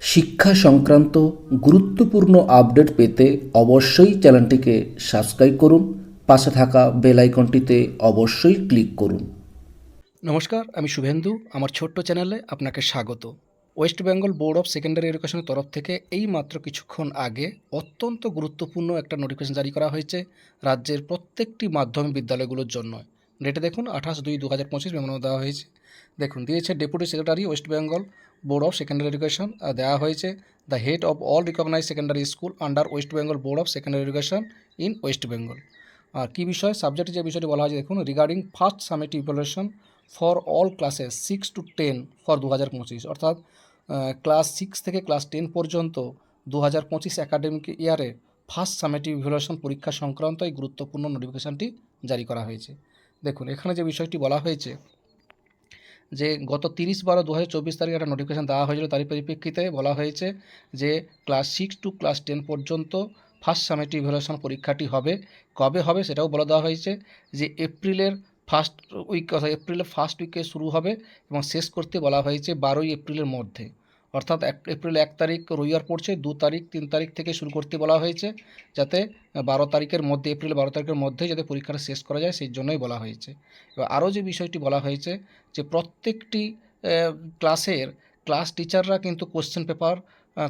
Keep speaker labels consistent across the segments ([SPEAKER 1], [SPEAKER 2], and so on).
[SPEAKER 1] শিক্ষা সংক্রান্ত গুরুত্বপূর্ণ আপডেট পেতে অবশ্যই চ্যানেলটিকে সাবস্ক্রাইব করুন, পাশে থাকা বেল আইকনটিতে অবশ্যই ক্লিক করুন।
[SPEAKER 2] নমস্কার, আমি শুভেন্দু, আমার ছোট্ট চ্যানেলে আপনাকে স্বাগত। West Bengal board of secondary এডুকেশনের তরফ থেকে এই মাত্র কিছুক্ষণ আগে অত্যন্ত গুরুত্বপূর্ণ একটা নোটিফিকেশন জারি করা হয়েছে রাজ্যের প্রত্যেকটি মাধ্যমিক বিদ্যালয়গুলোর জন্য। ডেটে দেখুন, আঠাশ দুই দু হাজার পঁচিশ মেমো দেওয়া হয়েছে। দেখুন, দিয়েছে deputy secretary west Bengal board of secondary education আর দেওয়া হয়েছে। The head of all recognise secondary school under west Bengal board of secondary education in west Bengal আর কী বিষয়? সাবজেক্টে যে বিষয়টি বলা হয়েছে, দেখুন regarding first summit evaluation for all classes six to ten for দু হাজার পঁচিশ। অর্থাৎ ক্লাস সিক্স থেকে ক্লাস টেন পর্যন্ত দু হাজার পঁচিশ একাডেমিক ইয়ারে ফার্স্ট সামেটিভ ইভ্যালুয়েশন পরীক্ষা সংক্রান্ত এই গুরুত্বপূর্ণ নোটিফিকেশনটি জারি করা হয়েছে। দেখুন, এখানে যে বিষয়টি বলা হয়েছে যে গত তিরিশ বারো দু হাজার চব্বিশ তারিখে একটা নোটিফিকেশান দেওয়া হয়েছিল। তারই পরিপ্রেক্ষিতে বলা হয়েছে যে class six to class ten পর্যন্ত ফার্স্ট সামেটিভ ইভ্যালুয়েশন পরীক্ষাটি হবে। কবে হবে সেটাও বলে দেওয়া হয়েছে যে এপ্রিলের ফার্স্ট উইক অর্থাৎ এপ্রিলের ফার্স্ট উইকে শুরু হবে এবং শেষ করতে বলা হয়েছে বারোই এপ্রিলের মধ্যে। অর্থাৎ এক এপ্রিল এক তারিখ রবিবার পড়ছে, দু তারিখ, তিন তারিখ থেকে শুরু করতে বলা হয়েছে যাতে বারো তারিখের মধ্যে, এপ্রিল বারো তারিখের মধ্যে যাতে পরীক্ষাটা শেষ করা যায়, সেই জন্যই বলা হয়েছে। এবার আরও যে বিষয়টি বলা হয়েছে যে প্রত্যেকটি ক্লাসের ক্লাস টিচাররা কিন্তু কোশ্চেন পেপার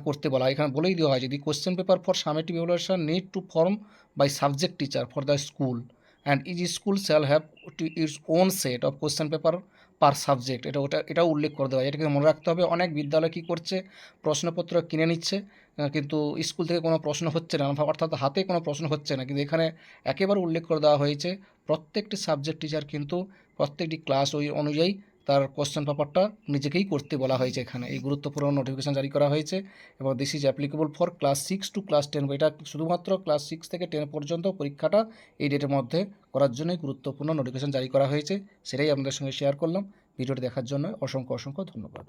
[SPEAKER 2] করতে বলা এখানে বলেই দেওয়া হয়, যদি question paper for summative evaluation need to form by subject teacher for the school, and is school shall have to, its own set of question paper per subject এটা ওটা, এটাও উল্লেখ করে দেওয়া এটাকে মনে রাখতে হবে, অনেক বিদ্যালয় কী করছে, প্রশ্নপত্র কিনে নিচ্ছে কিন্তু স্কুল থেকে কোনো প্রশ্ন হচ্ছে না, অর্থাৎ হাতে কোনো প্রশ্ন হচ্ছে না। কিন্তু এখানে একেবারে উল্লেখ করে দেওয়া হয়েছে, প্রত্যেকটি সাবজেক্ট টিচার কিন্তু প্রত্যেকটি ক্লাস ওই অনুযায়ী তার কোশ্চেন পেপারটা নিজেকেই করতে বলা হয়েছে এখানে। এই গুরুত্বপূর্ণ নোটিফিকেশান জারি করা হয়েছে এবং this is applicable for class six to class ten এটা শুধুমাত্র ক্লাস সিক্স থেকে টেন পর্যন্ত পরীক্ষাটা এই ডেটের মধ্যে করার জন্যই গুরুত্বপূর্ণ নোটিফিকেশান জারি করা হয়েছে। সেটাই আপনাদের সঙ্গে শেয়ার করলাম। ভিডিওটি দেখার জন্য অসংখ্য অসংখ্য ধন্যবাদ।